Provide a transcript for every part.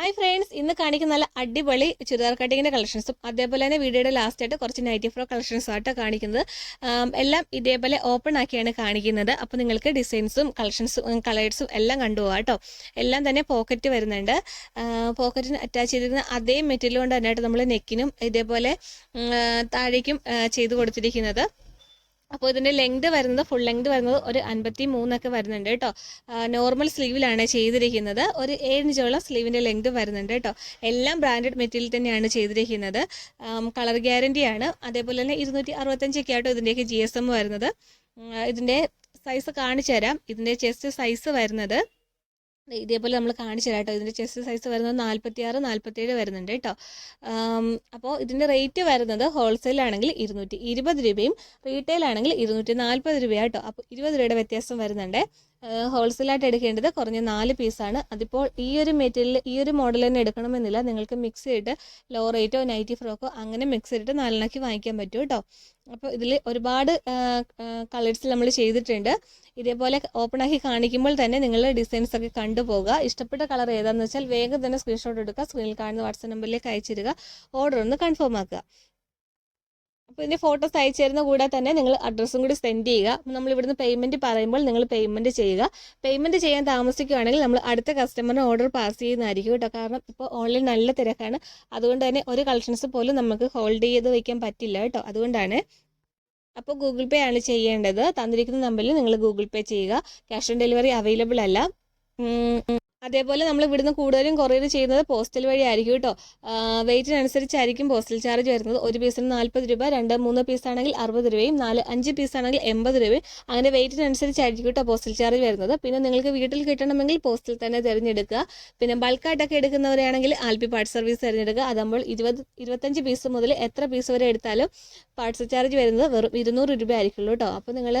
Hi friends ഇന്ന് കാണിക്കുന്ന നല്ല അടിപൊളി ചുരിദാർ കട്ടിങ്ങിന്റെ കളക്ഷൻസും അതേപോലെ തന്നെ വീഡിയോയുടെ ലാസ്റ്റ് ആയിട്ട് കുറച്ച് നൈറ്റി ഫ്രോ കളക്ഷൻസും ആയിട്ട് കാണിക്കുന്നത്. എല്ലാം ഇതേപോലെ ഓപ്പൺ ആക്കിയാണ് കാണിക്കുന്നത്. അപ്പോൾ നിങ്ങൾക്ക് ഡിസൈൻസും കളക്ഷൻസും കളേഴ്സും എല്ലാം കണ്ടുപോകാം കേട്ടോ എല്ലാം തന്നെ പോക്കറ്റ് വരുന്നുണ്ട്. പോക്കറ്റിന് അറ്റാച്ച് ചെയ്തിരുന്ന അതേ മെറ്റീരിയൽ കൊണ്ട് തന്നെയായിട്ട് നമ്മൾ നെക്കിനും ഇതേപോലെ താഴേക്കും ചെയ്ത് കൊടുത്തിരിക്കുന്നത്. അപ്പോൾ ഇതിന്റെ ലെങ്ത് വരുന്നത് ഫുൾ ലെങ്ത് വരുന്നത് ഒരു അൻപത്തി മൂന്നൊക്കെ വരുന്നുണ്ട് കേട്ടോ. നോർമൽ സ്ലീവിലാണ് ചെയ്തിരിക്കുന്നത്. ഒരു ഏഴ് ഇഞ്ചോളം സ്ലീവിന്റെ ലെങ്ത് വരുന്നുണ്ട് കേട്ടോ. എല്ലാം ബ്രാൻഡഡ് മെറ്റീരിയൽ തന്നെയാണ് ചെയ്തിരിക്കുന്നത്. കളർ ഗ്യാരണ്ടിയാണ് അതേപോലെ തന്നെ ഇരുന്നൂറ്റി അറുപത്തഞ്ചൊക്കെ ആട്ടോ ഇതിന്റെയൊക്കെ ജി എസ് എം വരുന്നത്. ഇതിന്റെ സൈസ് കാണിച്ചു തരാം ഇതിന്റെ ചെസ്റ്റ് സൈസ് വരുന്നത് ഇതേപോലെ നമ്മൾ കാണിച്ചു തരാം കേട്ടോ. ഇതിന്റെ ചെസ്റ്റ് സൈസ് വരുന്നത് നാൽപ്പത്തി ആറ് നാൽപ്പത്തേഴ് വരുന്നുണ്ട് കേട്ടോ. അപ്പോൾ ഇതിന്റെ റേറ്റ് വരുന്നത് ഹോൾസെയിൽ ആണെങ്കിൽ ഇരുന്നൂറ്റി ഇരുപത് രൂപയും റീറ്റെയിൽ ആണെങ്കിൽ ഇരുന്നൂറ്റി നാൽപ്പത് രൂപയാട്ടോ അപ്പോൾ ഇരുപത് രൂപയുടെ വ്യത്യാസം വരുന്നുണ്ട്. ഹോൾസെയിലായിട്ട് എടുക്കേണ്ടത് കുറഞ്ഞ നാല് പീസാണ്. അതിപ്പോൾ ഈ ഒരു മെറ്റീരിയൽ ഈ ഒരു മോഡൽ തന്നെ എടുക്കണമെന്നില്ല. നിങ്ങൾക്ക് മിക്സ് ചെയ്തിട്ട് ലോ റേറ്റോ നൈറ്റി ഫ്രോക്കോ അങ്ങനെ മിക്സ് ചെയ്തിട്ട് നാലെണ്ണക്കി വാങ്ങിക്കാൻ പറ്റും കേട്ടോ അപ്പോൾ ഇതിൽ ഒരുപാട് കളേഴ്സ് നമ്മൾ ചെയ്തിട്ടുണ്ട്. ഇതേപോലെ ഓപ്പൺ ആക്കി കാണിക്കുമ്പോൾ തന്നെ നിങ്ങൾ ഡിസൈൻസ് ഒക്കെ കണ്ടുപോകുക ഇഷ്ടപ്പെട്ട കളർ ഏതാണെന്ന് വെച്ചാൽ വേഗം തന്നെ സ്ക്രീൻഷോട്ട് എടുക്കുക. സ്ക്രീനിൽ കാണുന്ന വാട്സപ്പ് നമ്പറിലേക്ക് അയച്ചിരുക ഓർഡർ ഒന്ന് കൺഫേം ആക്കുക. അപ്പോൾ ഇതിന്റെ ഫോട്ടോസ് അയച്ചു തരുന്ന കൂടെ തന്നെ നിങ്ങൾ അഡ്രസ്സും കൂടി സെൻഡ് ചെയ്യുക. നമ്മൾ ഇവിടുന്ന് പേയ്മെന്റ് പറയുമ്പോൾ നിങ്ങൾ പേയ്മെന്റ് ചെയ്യുക. പേയ്മെന്റ് ചെയ്യാൻ താമസിക്കുകയാണെങ്കിൽ നമ്മൾ അടുത്ത കസ്റ്റമറിന് ഓർഡർ പാസ് ചെയ്യുന്നതായിരിക്കും കേട്ടോ. കാരണം ഇപ്പോൾ ഓൺലൈൻ നല്ല തിരക്കാണ്. അതുകൊണ്ട് തന്നെ ഒരു കളക്ഷൻസ് പോലും നമുക്ക് ഹോൾഡ് ചെയ്ത് വയ്ക്കാൻ പറ്റില്ല കേട്ടോ. അതുകൊണ്ടാണ് അപ്പോൾ ഗൂഗിൾ പേ ആണ് ചെയ്യേണ്ടത്. തന്നിരിക്കുന്ന നമ്പറിൽ നിങ്ങൾ ഗൂഗിൾ പേ ചെയ്യുക. ക്യാഷ് ഓൺ ഡെലിവറി അവൈലബിൾ അല്ല. അതേപോലെ നമ്മൾ ഇവിടുന്ന് കൂടുതലും കൊറിയർ ചെയ്യുന്നത് പോസ്റ്റൽ വഴി ആയിരിക്കും കേട്ടോ വെയിറ്റിനനുസരിച്ചായിരിക്കും പോസ്റ്റൽ ചാർജ് വരുന്നത്. ഒരു പീസിന് നാൽപ്പത് രൂപ രണ്ട് മൂന്ന് പീസാണെങ്കിൽ അറുപത് രൂപയും നാല് അഞ്ച് പീസാണെങ്കിൽ എൺപത് രൂപയും. അങ്ങനെ വെയിറ്റിനനുസരിച്ചായിരിക്കും കേട്ടോ പോസ്റ്റൽ ചാർജ് വരുന്നത്. പിന്നെ നിങ്ങൾക്ക് വീട്ടിൽ കിട്ടണമെങ്കിൽ പോസ്റ്റിൽ തന്നെ തിരഞ്ഞെടുക്കുക. പിന്നെ ബൾക്കായിട്ടൊക്കെ എടുക്കുന്നവരാണെങ്കിൽ ആൽപി പാർട്ട് സർവീസ് തിരഞ്ഞെടുക്കുക. അതാകുമ്പോൾ ഇരുപത് ഇരുപത്തഞ്ച് പീസ് മുതൽ എത്ര പീസ് വരെ എടുത്താലും പാർട്സ് ചാർജ് വരുന്നത് വെറും ഇരുന്നൂറ് രൂപ ആയിരിക്കുള്ളൂ കേട്ടോ അപ്പോൾ നിങ്ങൾ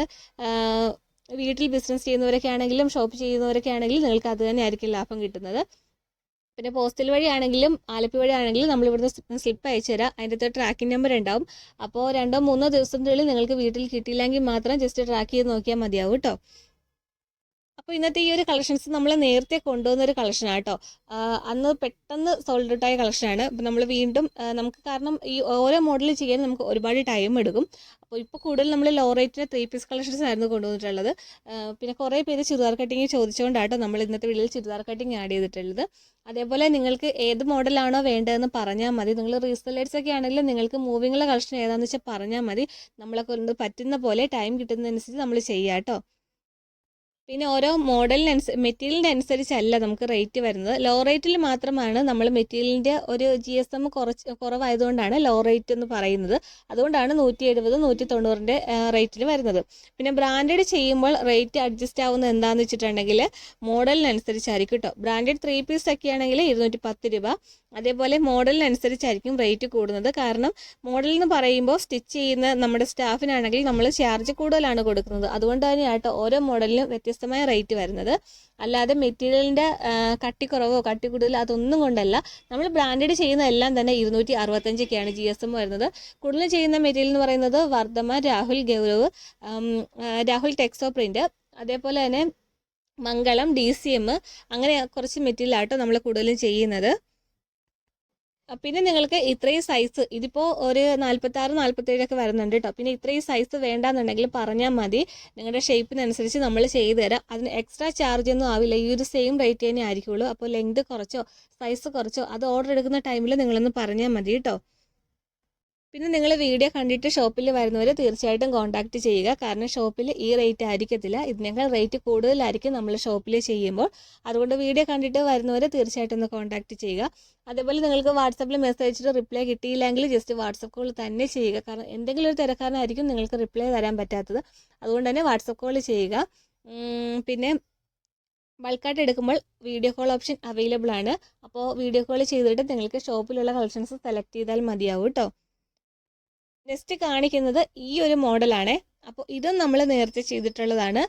വീട്ടിൽ ബിസിനസ് ചെയ്യുന്നവരൊക്കെ ആണെങ്കിലും ഷോപ്പ് ചെയ്യുന്നവരൊക്കെ ആണെങ്കിലും നിങ്ങൾക്ക് അത് തന്നെ ആയിരിക്കും ലാഭം കിട്ടുന്നത്. പിന്നെ പോസ്റ്റൽ വഴിയാണെങ്കിലും ആലപ്പി വഴിയാണെങ്കിലും നമ്മൾ ഇവിടുന്ന് സ്ലിപ്പ് അയച്ചു തരാം. അതിന്റെ അകത്ത് ട്രാക്കിംഗ് നമ്പർ ഉണ്ടാവും. അപ്പോൾ രണ്ടോ മൂന്നോ ദിവസത്തിനുള്ളിൽ നിങ്ങൾക്ക് വീട്ടിൽ കിട്ടിയില്ലെങ്കിൽ മാത്രം ജസ്റ്റ് ട്രാക്ക് ചെയ്ത് നോക്കിയാൽ മതിയാവും കേട്ടോ. അപ്പോൾ ഇന്നത്തെ ഈ ഒരു കളക്ഷൻസ് നമ്മൾ നേരത്തെ കൊണ്ടുവന്ന ഒരു കളക്ഷനാണ് കേട്ടോ അന്ന് പെട്ടെന്ന് സോൾഡ് ഔട്ട് ആയ കളക്ഷനാണ് അപ്പോൾ നമ്മൾ വീണ്ടും നമുക്ക് കാരണം ഈ ഓരോ മോഡൽ ചെയ്യാൻ നമുക്ക് ഒരുപാട് ടൈം എടുക്കും. അപ്പോൾ ഇപ്പോൾ കൂടുതൽ നമ്മൾ ലോ റേറ്റിന് ത്രീ പീസ് കളക്ഷൻസ് ആയിരുന്നു കൊണ്ടുവന്നിട്ടുള്ളത്. പിന്നെ കുറേ പേര് ചുരിദാർ കട്ടിങ് ചോദിച്ചുകൊണ്ടാട്ടോ നമ്മൾ ഇന്നത്തെ വീഡിയോയിൽ ചുരിദാർ കട്ടിങ് ആഡ് ചെയ്തിട്ടുള്ളത്. അതേപോലെ നിങ്ങൾക്ക് ഏത് മോഡലാണോ വേണ്ടതെന്ന് പറഞ്ഞാൽ മതി. നിങ്ങൾ റീസെല്ലേഴ്സ് ഒക്കെ ആണെങ്കിലും നിങ്ങൾക്ക് മൂവിങ്ങുള്ള കളക്ഷൻ ഏതാണെന്ന് വെച്ചാൽ പറഞ്ഞാൽ മതി. നമ്മളെ കൊണ്ട് പറ്റുന്ന പോലെ ടൈം കിട്ടുന്നതനുസരിച്ച് നമ്മൾ ചെയ്യാം കേട്ടോ പിന്നെ ഓരോ മോഡലിനനുസ മെറ്റീരിയലിന്റെ അനുസരിച്ചല്ല നമുക്ക് റേറ്റ് വരുന്നത്. ലോ റേറ്റിൽ മാത്രമാണ് നമ്മൾ മെറ്റീരിയലിന്റെ ഒരു ജി എസ് എം കുറച്ച് കുറവായതുകൊണ്ടാണ് ലോ റേറ്റ് എന്ന് പറയുന്നത്. അതുകൊണ്ടാണ് നൂറ്റി എഴുപത് നൂറ്റി തൊണ്ണൂറിന്റെ റേറ്റിൽ വരുന്നത്. പിന്നെ ബ്രാൻഡഡ് ചെയ്യുമ്പോൾ റേറ്റ് അഡ്ജസ്റ്റ് ആവുന്നത് എന്താണെന്ന് വെച്ചിട്ടുണ്ടെങ്കിൽ മോഡലിനനുസരിച്ചായിരിക്കും കേട്ടോ ബ്രാൻഡഡ് ത്രീ പീസ് ഒക്കെ ആണെങ്കിൽ ഇരുന്നൂറ്റി പത്ത് രൂപ. അതേപോലെ മോഡലിനനുസരിച്ചായിരിക്കും റേറ്റ് കൂടുന്നത്. കാരണം മോഡൽ എന്ന് പറയുമ്പോൾ സ്റ്റിച്ച് ചെയ്യുന്ന നമ്മുടെ സ്റ്റാഫിനാണെങ്കിൽ നമ്മൾ ചാർജ് കൂടുതലാണ് കൊടുക്കുന്നത്. അതുകൊണ്ട് തന്നെയാട്ടോ ഓരോ മോഡലിനും വ്യത്യസ്തമായ റേറ്റ് വരുന്നത്. അല്ലാതെ മെറ്റീരിയലിന്റെ കട്ടിക്കുറവോ കട്ടി കൂടുതലോ അതൊന്നും കൊണ്ടല്ല. നമ്മൾ ബ്രാൻഡഡ് ചെയ്യുന്ന എല്ലാം തന്നെ ഇരുന്നൂറ്റി അറുപത്തഞ്ചൊക്കെയാണ് ജി എസ് എം വരുന്നത്. കൂടുതൽ ചെയ്യുന്ന മെറ്റീരിയൽ എന്ന് പറയുന്നത് വർദ്ധമ രാഹുൽ ഗൗരവ് രാഹുൽ ടെക്സോ പ്രിന്റ് അതേപോലെ തന്നെ മംഗളം ഡി സി എം അങ്ങനെ കുറച്ച് മെറ്റീരിയലാട്ടോ നമ്മൾ കൂടുതലും ചെയ്യുന്നത്. പിന്നെ നിങ്ങൾക്ക് ഇത്രയും സൈസ് ഇതിപ്പോൾ ഒരു നാൽപ്പത്താറ് നാൽപ്പത്തേഴൊക്കെ വരുന്നുണ്ട് കേട്ടോ പിന്നെ ഇത്രയും സൈസ് വേണ്ടാന്നുണ്ടെങ്കിൽ പറഞ്ഞാൽ മതി. നിങ്ങളുടെ ഷേപ്പിനനുസരിച്ച് നമ്മൾ ചെയ്തു തരാം. അതിന് എക്സ്ട്രാ ചാർജ് ഒന്നും ആവില്ല. ഈ ഒരു സെയിം റേറ്റ് തന്നെ ആയിരിക്കുള്ളൂ. അപ്പോൾ ലെങ്ത് കുറച്ചോ സൈസ് കുറച്ചോ അത് ഓർഡർ എടുക്കുന്ന ടൈമിൽ നിങ്ങളൊന്ന് പറഞ്ഞാൽ മതി കേട്ടോ പിന്നെ നിങ്ങൾ വീഡിയോ കണ്ടിട്ട് ഷോപ്പിൽ വരുന്നവർ തീർച്ചയായിട്ടും കോൺടാക്റ്റ് ചെയ്യുക. കാരണം ഷോപ്പിൽ ഈ റേറ്റ് ആയിരിക്കത്തില്ല. ഇതിനേക്കാൾ റേറ്റ് കൂടുതലായിരിക്കും നമ്മൾ ഷോപ്പിൽ ചെയ്യുമ്പോൾ. അതുകൊണ്ട് വീഡിയോ കണ്ടിട്ട് വരുന്നവർ തീർച്ചയായിട്ടും ഒന്ന് കോൺടാക്റ്റ് ചെയ്യുക. അതേപോലെ നിങ്ങൾക്ക് വാട്സപ്പിൽ മെസ്സേജ് അയച്ചിട്ട് റിപ്ലൈ കിട്ടിയില്ലെങ്കിൽ ജസ്റ്റ് വാട്സപ്പ് കോൾ തന്നെ ചെയ്യുക. കാരണം എന്തെങ്കിലും ഒരു തിരക്കാരനായിരിക്കും നിങ്ങൾക്ക് റിപ്ലൈ തരാൻ പറ്റാത്തത്. അതുകൊണ്ട് തന്നെ വാട്സപ്പ് കോൾ ചെയ്യുക. പിന്നെ ബൾക്കായിട്ട് എടുക്കുമ്പോൾ വീഡിയോ കോൾ ഓപ്ഷൻ അവൈലബിൾ ആണ്. അപ്പോൾ വീഡിയോ കോൾ ചെയ്തിട്ട് നിങ്ങൾക്ക് ഷോപ്പിലുള്ള കളക്ഷൻസ് സെലക്ട് ചെയ്താൽ മതിയാവും കേട്ടോ നെക്സ്റ്റ് കാണിക്കുന്നത് ഈ ഒരു മോഡലാണ്. അപ്പോൾ ഇതും നമ്മൾ നേരത്തെ ചെയ്തിട്ടുള്ളതാണ്.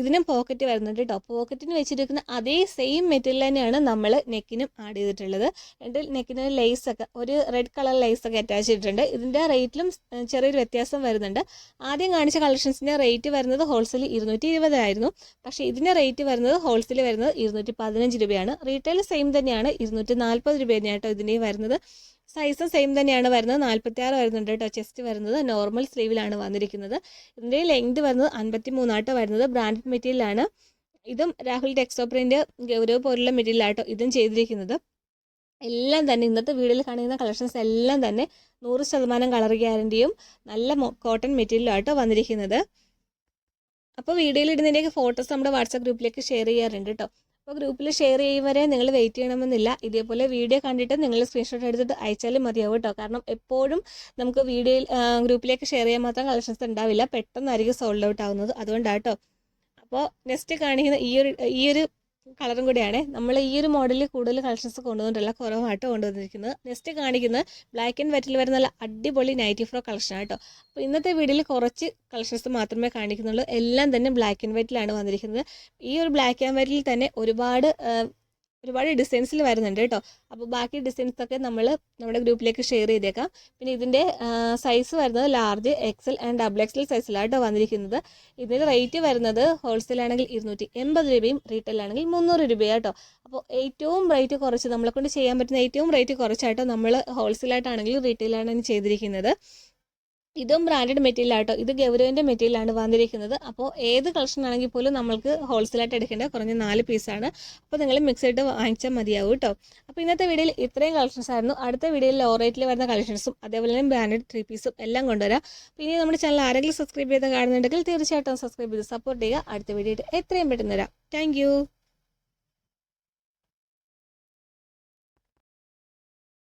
ഇതിനും പോക്കറ്റ് വരുന്നുണ്ട് കേട്ടോ പോക്കറ്റിന് വെച്ചിരിക്കുന്ന അതേ സെയിം മെറ്റീരിയൽ തന്നെയാണ് നമ്മൾ നെക്കിനും ആഡ് ചെയ്തിട്ടുള്ളത്. രണ്ട് നെക്കിന് ഒക്കെ ഒരു റെഡ് കളർ ലേസ് ഒക്കെ അറ്റാച്ച് ചെയ്തിട്ടുണ്ട്. ഇതിന്റെ റേറ്റിലും ചെറിയൊരു വ്യത്യാസം വരുന്നുണ്ട്. ആദ്യം കാണിച്ച കളക്ഷൻസിന്റെ റേറ്റ് വരുന്നത് ഹോൾസെയിൽ ഇരുന്നൂറ്റി ഇരുപതായിരുന്നു പക്ഷേ ഇതിന്റെ റേറ്റ് വരുന്നത് ഹോൾസെയിൽ വരുന്നത് ഇരുന്നൂറ്റി പതിനഞ്ച് രൂപയാണ്. റീറ്റെയിൽ സെയിം തന്നെയാണ് ഇരുന്നൂറ്റി നാൽപ്പത് രൂപ തന്നെയാണ് കേട്ടോ ഇതിന്റെ വരുന്നത്. സൈസ് സെയിം തന്നെയാണ് വരുന്നത്. നാൽപ്പത്തി ആറ് വരുന്നുണ്ട് കേട്ടോ ചെസ്റ്റ് വരുന്നത് നോർമൽ സ്ലീവിലാണ് വന്നിരിക്കുന്നത്. ഇതിന്റെ ലെങ്ത് വരുന്നത് അൻപത്തി മൂന്നാട്ടോ വരുന്നത് ബ്രാൻഡഡ് മെറ്റീരിയലാണ് ഇതും രാഹുൽ ടെക്സോപ്രിന്റെ പ്രിന്റ് ഗൗരവ് പോലുള്ള മെറ്റീരിയലാട്ടോ ഇതും ചെയ്തിരിക്കുന്നത്. എല്ലാം തന്നെ ഇന്നത്തെ വീഡിയോയിൽ കാണിക്കുന്ന കളക്ഷൻസ് എല്ലാം തന്നെ നൂറ് ശതമാനം കളർ ഗ്യാരണ്ടിയും നല്ല കോട്ടൺ മെറ്റീരിയലും ആട്ടോ വന്നിരിക്കുന്നത്. അപ്പോൾ വീഡിയോയിൽ ഇടുന്നതിന്റെയൊക്കെ ഫോട്ടോസ് നമ്മുടെ വാട്സാപ്പ് ഗ്രൂപ്പിലേക്ക് ഷെയർ ചെയ്യാറുണ്ട് കേട്ടോ അപ്പോൾ ഗ്രൂപ്പിൽ ഷെയർ ചെയ്യും വരെ നിങ്ങൾ വെയിറ്റ് ചെയ്യണമെന്നില്ല. ഇതേപോലെ വീഡിയോ കണ്ടിട്ട് നിങ്ങൾ സ്ക്രീൻഷോട്ട് എടുത്തിട്ട് അയച്ചാലും മതിയാവും കേട്ടോ. കാരണം എപ്പോഴും നമുക്ക് വീഡിയോയിൽ ഗ്രൂപ്പിലേക്ക് ഷെയർ ചെയ്യാൻ മാത്രം കളക്ഷൻസ് ഉണ്ടാവില്ല. പെട്ടെന്നായിരിക്കും സോൾഡ് ഔട്ട് ആവുന്നത്. അതുകൊണ്ടാണ് കേട്ടോ അപ്പോൾ നെക്സ്റ്റ് കാണിക്കുന്ന ഈ ഒരു ഈ ഒരു കളറും കൂടിയാണ്. നമ്മൾ ഈ ഒരു മോഡലിൽ കൂടുതൽ കളക്ഷൻസ് കൊണ്ടുവന്നിട്ടുള്ള കുറവായിട്ട് കൊണ്ടുവന്നിരിക്കുന്നത്. നെക്സ്റ്റ് കാണിക്കുന്നത് ബ്ലാക്ക് ആൻഡ് വൈറ്റിൽ വരുന്ന നല്ല അടിപൊളി നൈറ്റി ഫ്രോ കളക്ഷൻ ആട്ടോ. അപ്പോൾ ഇന്നത്തെ വീഡിയോയിൽ കുറച്ച് കളക്ഷൻസ് മാത്രമേ കാണിക്കുന്നുള്ളൂ. എല്ലാം തന്നെ ബ്ലാക്ക് ആൻഡ് വൈറ്റിലാണ് വന്നിരിക്കുന്നത്. ഈ ഒരു ബ്ലാക്ക് ആൻഡ് വൈറ്റിൽ തന്നെ ഒരുപാട് ഒരുപാട് ഡിസൈൻസിൽ വരുന്നുണ്ട് കേട്ടോ. അപ്പോൾ ബാക്കി ഡിസൈൻസ് ഒക്കെ നമ്മൾ നമ്മുടെ ഗ്രൂപ്പിലേക്ക് ഷെയർ ചെയ്തേക്കാം. പിന്നെ ഇതിന്റെ സൈസ് വരുന്നത് large XL and double XL സൈസിലാണ് കേട്ടോ വന്നിരിക്കുന്നത്. ഇതിന്റെ റേറ്റ് വരുന്നത് ഹോൾസെയിൽ ആണെങ്കിൽ ഇരുന്നൂറ്റി എൺപത് രൂപയും റീറ്റെയിൽ ആണെങ്കിൽ മുന്നൂറ് രൂപയാണ് കേട്ടോ അപ്പോൾ ഏറ്റവും റേറ്റ് കുറച്ച് നമ്മളെ കൊണ്ട് ചെയ്യാൻ പറ്റുന്ന ഏറ്റവും റേറ്റ് കുറച്ചായിട്ടോ നമ്മൾ ഹോൾസെയിലായിട്ടാണെങ്കിലും റീറ്റെയിലാണെങ്കിലും ചെയ്തിരിക്കുന്നത്. ഇതും ബ്രാൻഡഡ് മെറ്റീരിയൽ ആട്ടോ. ഇത് ഗൗരവിന്റെ മെറ്റീരിയലാണ് വന്നിരിക്കുന്നത്. അപ്പോൾ ഏത് കളക്ഷൻ ആണെങ്കിൽ പോലും നമ്മൾക്ക് ഹോൾസെയിലായിട്ട് എടുക്കേണ്ട കുറഞ്ഞ നാല് പീസാണ് അപ്പോൾ നിങ്ങൾ മിക്സ് ആയിട്ട് വാങ്ങിച്ചാൽ മതിയാവും കേട്ടോ അപ്പോൾ ഇന്നത്തെ വീഡിയോയിൽ ഇത്രയും കളക്ഷൻസ് ആയിരുന്നു. അടുത്ത വീഡിയോയിൽ ലോ റേറ്റിൽ വരുന്ന കളക്ഷൻസും അതേപോലെ തന്നെ ബ്രാൻഡഡ് ത്രീ പീസും എല്ലാം കൊണ്ടുവരാം. പിന്നെ നമ്മുടെ ചാനൽ ആരെങ്കിലും സബ്സ്ക്രൈബ് ചെയ്ത് കാണുന്നുണ്ടെങ്കിൽ തീർച്ചയായിട്ടും സബ്സ്ക്രൈബ് ചെയ്ത് സപ്പോർട്ട് ചെയ്യുക. അടുത്ത വീഡിയോ എത്രയും പെട്ടെന്ന് വരാം. താങ്ക്